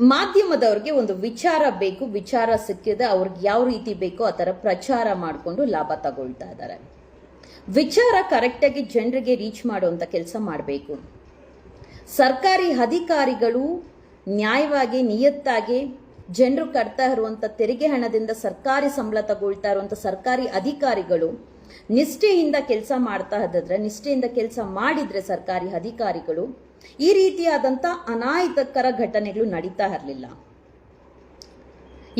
ಮಾಧ್ಯಮದವ್ರಿಗೆ ಒಂದು ವಿಚಾರ ಬೇಕು, ವಿಚಾರ ಸಿಕ್ಕಿದೆ ಅವ್ರಿಗೆ ಯಾವ ರೀತಿ ಬೇಕೋ ಆ ಥರ ಪ್ರಚಾರ ಮಾಡಿಕೊಂಡು ಲಾಭ ತಗೊಳ್ತಾ ಇದ್ದಾರೆ. ವಿಚಾರ ಕರೆಕ್ಟಾಗಿ ಜನರಿಗೆ ರೀಚ್ ಮಾಡುವಂಥ ಕೆಲಸ ಮಾಡಬೇಕು. ಸರ್ಕಾರಿ ಅಧಿಕಾರಿಗಳು ನ್ಯಾಯವಾಗಿ, ನಿಯತ್ತಾಗಿ ಜನರು ಕಟ್ತಾ ಇರುವಂಥ ತೆರಿಗೆ ಹಣದಿಂದ ಸರ್ಕಾರಿ ಸಂಬಳ ತಗೊಳ್ತಾ ಇರುವಂಥ ಸರ್ಕಾರಿ ಅಧಿಕಾರಿಗಳು ನಿಷ್ಠೆಯಿಂದ ಕೆಲಸ ಮಾಡ್ತಾ ಇದ್ದಿದ್ರೆ, ನಿಷ್ಠೆಯಿಂದ ಕೆಲಸ ಮಾಡಿದರೆ ಸರ್ಕಾರಿ ಅಧಿಕಾರಿಗಳು ಈ ರೀತಿಯಾದಂಥ ಅನಾಹಿತಕರ ಘಟನೆಗಳು ನಡೀತಾ ಇರಲಿಲ್ಲ.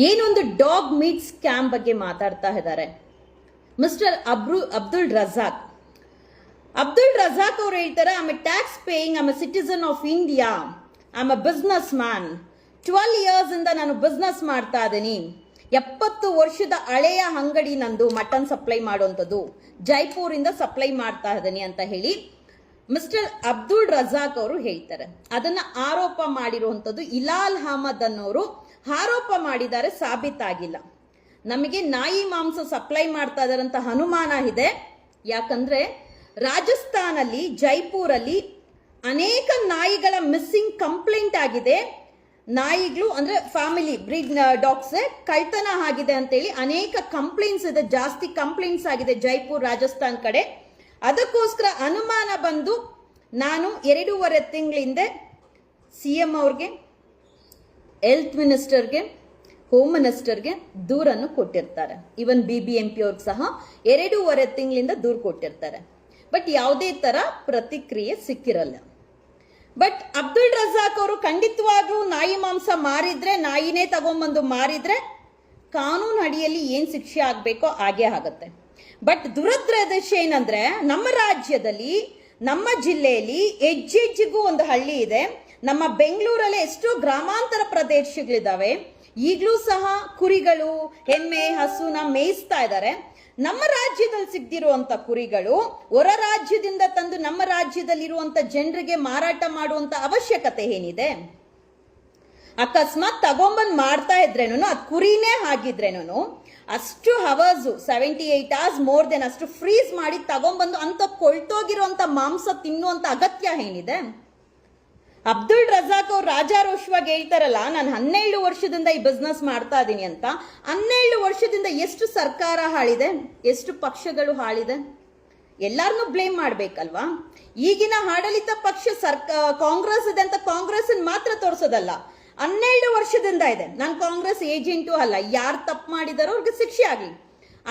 ಏನೊಂದು ಡಾಗ್ ಮೀಟ್ ಸ್ಕ್ಯಾಮ್ ಬಗ್ಗೆ ಮಾತಾಡ್ತಾ ಇದ್ದಾರೆ. ಮಿಸ್ಟರ್ ಅಬ್ರು, ಅಬ್ದುಲ್ ರಜಾಕ್. ಅಬ್ದುಲ್ ರಜಾಕ್ ಅವ್ರು ಹೇಳ್ತಾರೆ I'm a tax paying I'm a citizen of India I'm a business man twelve years ಇಂದ ನಾನು ಬಿಸ್ನೆಸ್ ಮಾಡ್ತಾ ಇದ್ದೀನಿ. ಎಪ್ಪತ್ತು ವರ್ಷದ ಹಳೆಯ ಅಂಗಡಿ ನಂದು ಮಟನ್ ಸಪ್ಲೈ ಮಾಡುವಂಥದ್ದು. ಜೈಪುರಿಂದ ಸಪ್ಲೈ ಮಾಡ್ತಾ ಇದ್ದೀನಿ ಅಂತ ಹೇಳಿ ಮಿಸ್ಟರ್ ಅಬ್ದುಲ್ ರಜಾಕ್ ಅವರು ಹೇಳ್ತಾರೆ, ಅದನ್ನ ಆರೋಪ ಮಾಡಿರುವಂಥದ್ದು ಇಲಾಲ್ ಅಹಮದ್ ಅನ್ನೋರು ಆರೋಪ ಮಾಡಿದ್ದಾರೆ ಸಾಬೀತಾಗಿಲ್ಲ ನಮಗೆ ನಾಯಿ ಮಾಂಸ ಸಪ್ಲೈ ಮಾಡ್ತಾ ಇದಾರಂತ ಅನುಮಾನ ಇದೆ. ಯಾಕಂದ್ರೆ ರಾಜಸ್ಥಾನಲ್ಲಿ, ಜೈಪುರಲ್ಲಿ ಅನೇಕ ನಾಯಿಗಳ ಮಿಸ್ಸಿಂಗ್ ಕಂಪ್ಲೇಂಟ್ ಆಗಿದೆ. ನಾಯಿಗಳು ಅಂದ್ರೆ ಫ್ಯಾಮಿಲಿ, ಬ್ರಿಡ್ ಡಾಗ್ಸ್, ಕಳ್ತನ ಆಗಿದೆ ಅಂತೇಳಿ ಅನೇಕ ಕಂಪ್ಲೇಂಟ್ಸ್ ಇದೆ, ಜಾಸ್ತಿ ಕಂಪ್ಲೇಂಟ್ಸ್ ಆಗಿದೆ ಜೈಪುರ್, ರಾಜಸ್ಥಾನ್ ಕಡೆ. ಅದಕ್ಕೋಸ್ಕರ ಅನುಮಾನ ಬಂದು ನಾನು ಎರಡೂವರೆ ತಿಂಗಳಿಂದೆ ಸಿ ಎಂ ಅವ್ರಿಗೆ ಹೆಲ್ತ್ ಮಿನಿಸ್ಟರ್ಗೆ ಹೋಮ್ ಮಿನಿಸ್ಟರ್ಗೆ ದೂರನ್ನು ಕೊಟ್ಟಿರ್ತಾರೆ. Even B B M P ಅವ್ರಿಗೆ ಸಹ ಎರಡೂವರೆ ತಿಂಗಳಿಂದ ದೂರು ಕೊಟ್ಟಿರ್ತಾರೆ. ಬಟ್ ಯಾವುದೇ ತರ ಪ್ರತಿಕ್ರಿಯೆ ಸಿಕ್ಕಿರಲ್ಲ. ಬಟ್ ಅಬ್ದುಲ್ ರಜಾಕ್ ಅವರು ಖಂಡಿತವಾಗ್ಲೂ ನಾಯಿ ಮಾಂಸ ಮಾರಿದ್ರೆ, ನಾಯಿನೇ ತಗೊಂಬಂದು ಮಾರಿದ್ರೆ, ಕಾನೂನು ಅಡಿಯಲ್ಲಿ ಏನು ಶಿಕ್ಷೆ ಆಗಬೇಕೋ ಹಾಗೆ ಆಗತ್ತೆ. ಬಟ್ ದುರದೃಶ್ಯ ಏನಂದ್ರೆ ನಮ್ಮ ರಾಜ್ಯದಲ್ಲಿ ನಮ್ಮ ಜಿಲ್ಲೆಯಲ್ಲಿ ಹೆಜ್ಜೆಜ್ಜಿಗೂ ಒಂದು ಹಳ್ಳಿ ಇದೆ ನಮ್ಮ ಬೆಂಗಳೂರಲ್ಲಿ ಎಷ್ಟೋ ಗ್ರಾಮಾಂತರ ಪ್ರದೇಶಗಳಿದ್ದಾವೆ ಈಗಲೂ ಸಹ ಕುರಿಗಳು ಎಮ್ಮೆ ಹಸುನ ಮೇಯಿಸ್ತಾ ಇದ್ದಾರೆ ನಮ್ಮ ರಾಜ್ಯದಲ್ಲಿ ಸಿಗ್ದಿರುವಂತ ಕುರಿಗಳು ಹೊರ ರಾಜ್ಯದಿಂದ ತಂದು ನಮ್ಮ ರಾಜ್ಯದಲ್ಲಿರುವಂತ ಜನರಿಗೆ ಮಾರಾಟ ಮಾಡುವಂತ ಅವಶ್ಯಕತೆ ಏನಿದೆ ಅಕಸ್ಮಾತ್ ತಗೊಂಬಂದು ಮಾಡ್ತಾ ಇದ್ರೇನು ಅದು ಕುರಿನೇ ಆಗಿದ್ರೇನು ಅಷ್ಟು hours seventy eight hours more than ಅಷ್ಟು ಫ್ರೀಸ್ ಮಾಡಿ ತಗೊಂಬಂದು ಅಂತ ಕೊಳ್ತೋಗಿರುವಂತ ಮಾಂಸ ತಿನ್ನುವಂತ ಅಗತ್ಯ ಏನಿದೆ? ಅಬ್ದುಲ್ ರಜಾಕ್ ಅವ್ರು ರಾಜಾರೋಷವಾಗಿ ಹೇಳ್ತಾರಲ್ಲ, ನಾನು ಹನ್ನೆರಡು ವರ್ಷದಿಂದ ಈ ಬಿಸ್ನೆಸ್ ಮಾಡ್ತಾ ಇದ್ದೀನಿ ಅಂತ. ಹನ್ನೆರಡು ವರ್ಷದಿಂದ ಎಷ್ಟು ಸರ್ಕಾರ ಹಾಳಿದೆ? ಎಷ್ಟು ಪಕ್ಷಗಳು ಹಾಳಿದೆ? ಎಲ್ಲಾರನ್ನೂ ಬ್ಲೇಮ್ ಮಾಡ್ಬೇಕಲ್ವಾ? ಈಗಿನ ಆಡಳಿತ ಪಕ್ಷ ಸರ್ಕ, ಕಾಂಗ್ರೆಸ್ ಇದೆ ಅಂತ ಕಾಂಗ್ರೆಸ್ ಮಾತ್ರ ತೋರಿಸೋದಲ್ಲ. ಹನ್ನೆರಡು ವರ್ಷದಿಂದ ಇದೆ. ನಾನು ಕಾಂಗ್ರೆಸ್ ಏಜೆಂಟು ಅಲ್ಲ. ಯಾರು ತಪ್ಪು ಮಾಡಿದಾರೋ ಅವ್ರಿಗೆ ಶಿಕ್ಷೆ ಆಗಲಿ.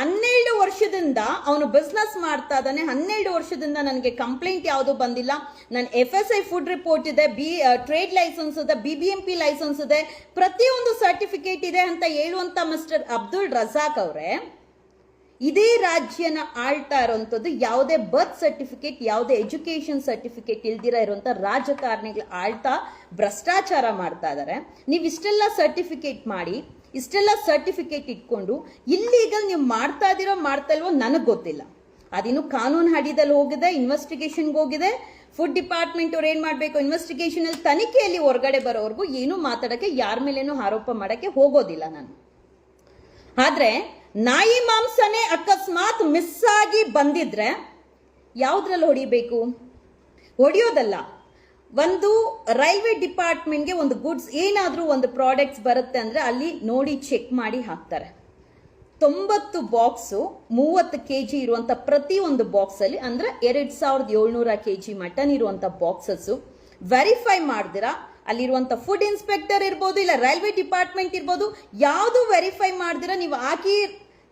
ಹನ್ನೆರಡು ವರ್ಷದಿಂದ ಅವನು ಬಿಸ್ನೆಸ್ ಮಾಡ್ತಾ ಇದ್ದಾನೆ. ಹನ್ನೆರಡು ವರ್ಷದಿಂದ ನನಗೆ ಕಂಪ್ಲೇಂಟ್ ಯಾವುದು ಬಂದಿಲ್ಲ. ನನ್ನ F S I food report ಇದೆ ಬಿ ಟ್ರೇಡ್ ಲೈಸೆನ್ಸ್ ಇದೆ B B M P licence ಇದೆ. ಪ್ರತಿಯೊಂದು ಸರ್ಟಿಫಿಕೇಟ್ ಇದೆ ಅಂತ ಹೇಳುವಂತ ಮಿಸ್ಟರ್ ಅಬ್ದುಲ್ ರಜಾಕ್ ಅವರೇ ಇದೇ ರಾಜ್ಯನ ಆಳ್ತಾ ಇರುವಂಥದ್ದು, ಯಾವುದೇ ಬರ್ತ್ ಸರ್ಟಿಫಿಕೇಟ್ ಯಾವುದೇ ಎಜುಕೇಶನ್ ಸರ್ಟಿಫಿಕೇಟ್ ಇಲ್ದಿರ ಇರುವಂಥ ರಾಜಕಾರಣಿಗಳು ಆಳ್ತಾ ಭ್ರಷ್ಟಾಚಾರ ಮಾಡ್ತಾ ಇದ್ದಾರೆ ನೀವು ಇಷ್ಟೆಲ್ಲ ಸರ್ಟಿಫಿಕೇಟ್ ಮಾಡಿ, ಇಷ್ಟೆಲ್ಲ ಸರ್ಟಿಫಿಕೇಟ್ ಇಟ್ಕೊಂಡು ಇಲ್ಲೀಗಲ್ ನೀವು ಮಾಡ್ತಾ ಇದ್ದೀರೋ ಮಾಡ್ತಾ ಇಲ್ವೋ ನನಗೆ ಗೊತ್ತಿಲ್ಲ. ಅದಿನ್ನು ಕಾನೂನು ಹಡಿದಲ್ಲಿ ಹೋಗಿದೆ ಇನ್ವೆಸ್ಟಿಗೇಷನ್ಗೆ ಹೋಗಿದೆ ಫುಡ್ ಡಿಪಾರ್ಟ್ಮೆಂಟ್ ಅವ್ರು ಏನ್ ಮಾಡಬೇಕು ಇನ್ವೆಸ್ಟಿಗೇಷನ್ ಅಲ್ಲಿ ತನಿಖೆಯಲ್ಲಿ ಹೊರಗಡೆ ಬರೋವರೆಗೂ ಏನು ಮಾತಾಡಕ್ಕೆ, ಯಾರ ಮೇಲೇನೂ ಆರೋಪ ಮಾಡಕ್ಕೆ ಹೋಗೋದಿಲ್ಲ ನಾನು. ಆದ್ರೆ ನಾಯಿ ಮಾಂಸನೇ ಅಕಸ್ಮಾತ್ ಮಿಸ್ ಆಗಿ ಬಂದಿದ್ರೆ ಯಾವ್ದ್ರಲ್ಲಿ ಹೊಡಿಬೇಕು? ಹೊಡಿಯೋದಲ್ಲ. ಒಂದು ರೈಲ್ವೆ ಡಿಪಾರ್ಟ್ಮೆಂಟ್ಗೆ ಒಂದು ಗುಡ್ಸ್, ಏನಾದರೂ ಒಂದು ಪ್ರಾಡಕ್ಟ್ಸ್ ಬರುತ್ತೆ ಅಂದ್ರೆ ಅಲ್ಲಿ ನೋಡಿ ಚೆಕ್ ಮಾಡಿ ಹಾಕ್ತಾರೆ. ತೊಂಬತ್ತು ಬಾಕ್ಸು, ಮೂವತ್ತು ಕೆ ಜಿ ಇರುವಂಥ ಪ್ರತಿಯೊಂದು ಬಾಕ್ಸಲ್ಲಿ, ಅಂದರೆ ಎರಡು ಸಾವಿರದ ಏಳ್ನೂರ ಕೆ ಜಿ ಮಟನ್ ಇರುವಂಥ ಬಾಕ್ಸಸ್ಸು. ವೆರಿಫೈ ಮಾಡಿದಿರಾ? ಅಲ್ಲಿರುವಂಥ ಫುಡ್ ಇನ್ಸ್ಪೆಕ್ಟರ್ ಇರ್ಬೋದು, ಇಲ್ಲ ರೈಲ್ವೆ ಡಿಪಾರ್ಟ್ಮೆಂಟ್ ಇರ್ಬೋದು, ಯಾವುದು ವೆರಿಫೈ ಮಾಡಿದಿರಾ? ನೀವು ಹಾಕಿ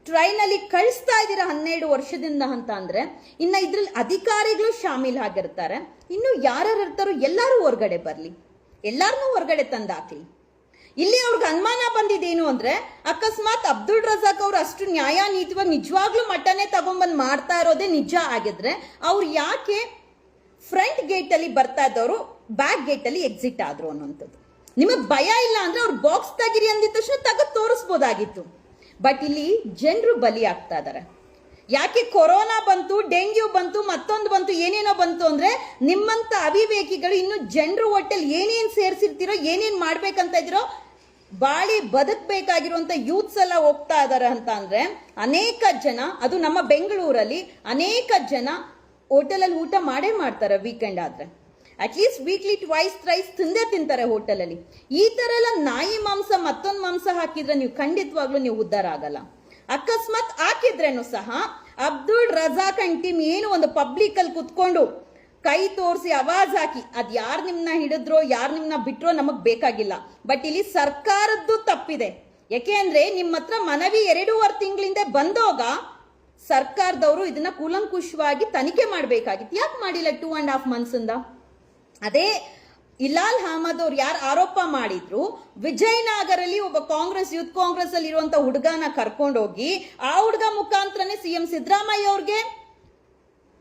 ಟ್ರೈನಲ್ಲಿ ಕಳಿಸ್ತಾ ಇದ್ದೀರಾ ಹನ್ನೆರಡು ವರ್ಷದಿಂದ ಅಂತ ಅಂದರೆ ಇನ್ನು ಇದರಲ್ಲಿ ಅಧಿಕಾರಿಗಳು ಶಾಮೀಲ್ ಆಗಿರ್ತಾರೆ. ಇನ್ನು ಯಾರ್ಯಾರು ಇರ್ತಾರೋ ಎಲ್ಲರೂ ಹೊರಗಡೆ ಬರಲಿ. ಎಲ್ಲಾರನ್ನೂ ಹೊರಗಡೆ ತಂದಾಕ್ಲಿ. ಇಲ್ಲಿ ಅವ್ರಿಗೆ ಅನುಮಾನ ಬಂದಿದ್ದೇನು ಅಂದ್ರೆ ಅಕಸ್ಮಾತ್ ಅಬ್ದುಲ್ ರಜಾಕ್ ಅವ್ರು ಅಷ್ಟು ನ್ಯಾಯ, ನೀತಿವಾಗಿ ನಿಜವಾಗ್ಲೂ ಮಟನೇ ತಗೊಂಬಂದು ಮಾಡ್ತಾ ಇರೋದೇ ನಿಜ ಆಗಿದ್ರೆ ಅವ್ರು ಯಾಕೆ ಫ್ರಂಟ್ ಗೇಟಲ್ಲಿ ಬರ್ತಾ ಇದ್ದವರು ಬ್ಯಾಕ್ ಗೇಟಲ್ಲಿ ಎಕ್ಸಿಟ್ ಆದ್ರು ಅನ್ನೋಂಥದ್ದು ನಿಮಗೆ ಭಯ ಇಲ್ಲ ಅಂದ್ರೆ ಅವ್ರು ಬಾಕ್ಸ್ ತೆಗಿರಿ ಅಂದಿದ ತಕ್ಷಣ ತಗದು ತೋರಿಸ್ಬೋದಾಗಿತ್ತು. ಬಟ್ ಇಲ್ಲಿ ಜನರು ಬಲಿ ಆಗ್ತಾ ಇದಾರೆ. ಯಾಕೆ ಕೊರೋನಾ ಬಂತು, ಡೆಂಗ್ಯೂ ಬಂತು, ಮತ್ತೊಂದು ಬಂತು, ಏನೇನೋ ಬಂತು ಅಂದ್ರೆ ನಿಮ್ಮಂತ ಅವಿವೇಕಿಗಳು ಇನ್ನು ಜನರು ಒಟ್ಟಲ್ಲಿ ಏನೇನ್ ಸೇರಿಸಿರ್ತೀರೋ, ಏನೇನ್ ಮಾಡ್ಬೇಕಂತ ಇದ್ದೀರೋ ಬಾಳಿ ಬದುಕಬೇಕಾಗಿರುವಂತ ಯೂತ್ಸ್ ಎಲ್ಲ ಹೋಗ್ತಾ ಇದಾರೆ ಅಂತ ಅಂದ್ರೆ ಅನೇಕ ಜನ, ಅದು ನಮ್ಮ ಬೆಂಗಳೂರಲ್ಲಿ ಅನೇಕ ಜನ ಹೋಟೆಲಲ್ಲಿ ಊಟ ಮಾಡೇ ಮಾಡ್ತಾರೆ ವೀಕೆಂಡ್ ಆದ್ರೆ. ಅಟ್ಲೀಸ್ಟ್ ವೀಕ್ಲಿ ಟ್ವೈಸ್ ರೈಸ್ ತಿಂದೇ ತಿಂತಾರೆ ಹೋಟೆಲಲ್ಲಿ. ಈ ಥರ ಎಲ್ಲ ನಾಯಿ ಮಾಂಸ, ಮತ್ತೊಂದು ಮಾಂಸ ಹಾಕಿದ್ರೆ ನೀವು ಖಂಡಿತವಾಗ್ಲೂ ನೀವು ಉದ್ಧಾರ ಆಗಲ್ಲ. ಅಕಸ್ಮಾತ್ ಹಾಕಿದ್ರೇನು ಸಹ ಅಬ್ದುಲ್ ರಜಾಕ್ ಅಂಡ್ ಏನು ಒಂದು ಪಬ್ಲಿಕ್ ಅಲ್ಲಿ ಕುತ್ಕೊಂಡು ಕೈ ತೋರಿಸಿ ಅವಾಜ್ ಹಾಕಿ, ಅದು ಯಾರು ನಿಮ್ಮನ್ನ ಹಿಡಿದ್ರೋ, ಯಾರು ನಿಮ್ಮನ್ನ ಬಿಟ್ರೋ ನಮಗೆ ಬೇಕಾಗಿಲ್ಲ. ಬಟ್ ಇಲ್ಲಿ ಸರ್ಕಾರದ್ದು ತಪ್ಪಿದೆ. ಯಾಕೆ ಅಂದ್ರೆ ನಿಮ್ಮ ಹತ್ರ ಮನವಿ ಎರಡೂವರೆ ತಿಂಗಳಿಂದ ಬಂದೋಗ ಸರ್ಕಾರದವರು ಇದನ್ನ ಕೂಲಂಕುಷವಾಗಿ ತನಿಖೆ ಮಾಡಬೇಕಾಗಿತ್ತು. ಯಾಕೆ ಮಾಡಿಲ್ಲ ಟೂ ಅಂಡ್ ಹಾಫ್ ಮಂತ್ಸ್ ಇಂದ? ಅದೇ ಇಲಾಲ್ ಅಹಮದ್ ಅವ್ರು ಯಾರು ಆರೋಪ ಮಾಡಿದ್ರು, ವಿಜಯನಗರಲ್ಲಿ ಒಬ್ಬ ಕಾಂಗ್ರೆಸ್, ಯೂತ್ ಕಾಂಗ್ರೆಸ್ ಅಲ್ಲಿ ಇರುವಂತ ಹುಡುಗನ ಕರ್ಕೊಂಡೋಗಿ ಆ ಹುಡುಗ ಮುಖಾಂತರನೇ ಸಿಎಂ ಸಿದ್ದರಾಮಯ್ಯ ಅವ್ರಿಗೆ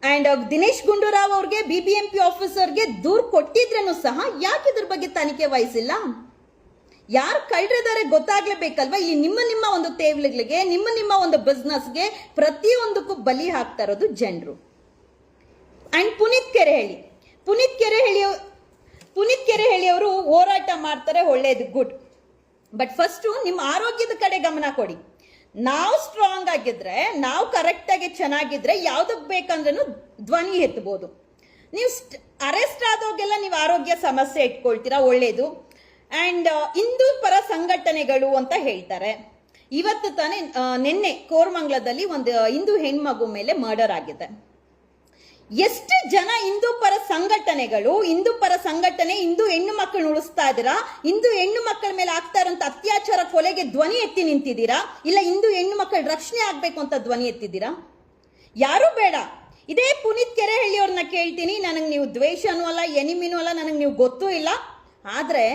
ಅಂಡ್ ದಿನೇಶ್ ಗುಂಡೂರಾವ್ ಅವ್ರಿಗೆ ಬಿಬಿಎಂಪಿ ಆಫೀಸರ್ಗೆ ದೂರ್ ಕೊಟ್ಟಿದ್ರೇನು ಸಹ ಯಾಕೆ ಇದ್ರ ಬಗ್ಗೆ ತನಿಖೆ ವಹಿಸಿಲ್ಲ? ಯಾರು ಕಳ್ರಿದ್ದಾರೆ ಗೊತ್ತಾಗ್ಲೇಬೇಕಲ್ವಾ? ಇಲ್ಲಿ ನಿಮ್ಮ ನಿಮ್ಮ ಒಂದು ತೇವ್ಲಿಗಳಿಗೆ ನಿಮ್ಮ ನಿಮ್ಮ ಒಂದು ಬಿಸ್ನೆಸ್ಗೆ ಪ್ರತಿಯೊಂದಕ್ಕೂ ಬಲಿ ಹಾಕ್ತಾ ಇರೋದು ಜನರು. ಅಂಡ್ ಪುನೀತ್ ಕೆರೆಹಳ್ಳಿ ಪುನೀತ್ ಕೆರೆಹಳ್ಳಿ ಪುನೀತ್ ಕೆರೆ ಅವರು ಹೋರಾಟ ಮಾಡ್ತಾರೆ, ಒಳ್ಳೇದು, ಗುಡ್. ಬಟ್ ಫಸ್ಟು ನಿಮ್ಮ ಆರೋಗ್ಯದ ಕಡೆ ಗಮನ ಕೊಡಿ. ನಾವು ಸ್ಟ್ರಾಂಗ್ ಆಗಿದ್ರೆ, ನಾವು ಕರೆಕ್ಟಾಗಿ ಚೆನ್ನಾಗಿದ್ರೆ ಯಾವುದಕ್ಕೆ ಬೇಕಂದ್ರೂ ಧ್ವನಿ ಎತ್ತಬಹುದು ನೀವು ಅರೆಸ್ಟ್ ಆದೋಗೆಲ್ಲ ನೀವು ಆರೋಗ್ಯ ಸಮಸ್ಯೆ ಇಟ್ಕೊಳ್ತೀರಾ, ಒಳ್ಳೇದು. ಅಂಡ್ ಹಿಂದೂ ಪರ ಸಂಘಟನೆಗಳು ಅಂತ ಹೇಳ್ತಾರೆ. ಇವತ್ತು ತಾನೇ ನಿನ್ನೆ ಕೋರ್ಮಂಗ್ಲದಲ್ಲಿ ಒಂದು ಹಿಂದೂ ಹೆಣ್ಮಗು ಮೇಲೆ ಮರ್ಡರ್ ಆಗಿದೆ. ಎಷ್ಟು ಜನ ಹಿಂದೂ ಪರ ಸಂಘಟನೆಗಳು, ಹಿಂದೂ ಪರ ಸಂಘಟನೆ ಹಿಂದೂ ಹೆಣ್ಣು ಮಕ್ಕಳನ್ನ ಉಳಿಸ್ತಾ ಇದ್ದೀರಾ? ಹಿಂದೂ ಹೆಣ್ಣು ಮಕ್ಕಳ ಮೇಲೆ ಆಗ್ತಾ ಇರೋಂಥ ಅತ್ಯಾಚಾರ ಕೊಲೆಗೆ ಧ್ವನಿ ಎತ್ತಿ ನಿಂತಿದ್ದೀರಾ? ಇಲ್ಲ ಹಿಂದೂ ಹೆಣ್ಣು ಮಕ್ಕಳ ರಕ್ಷಣೆ ಆಗಬೇಕು ಅಂತ ಧ್ವನಿ ಎತ್ತಿದ್ದೀರಾ? ಯಾರು ಬೇಡ. ಇದೇ ಪುನೀತ್ ಕೆರೆಹಳ್ಳಿಯವ್ರನ್ನ ಕೇಳ್ತೀನಿ. ನನಗೆ ನೀವು ದ್ವೇಷನೂ ಅಲ್ಲ, ಎನಿಮಿನೂ ಅಲ್ಲ, ನನಗೆ ನೀವು ಗೊತ್ತೂ ಇಲ್ಲ. ಆದ್ರೆ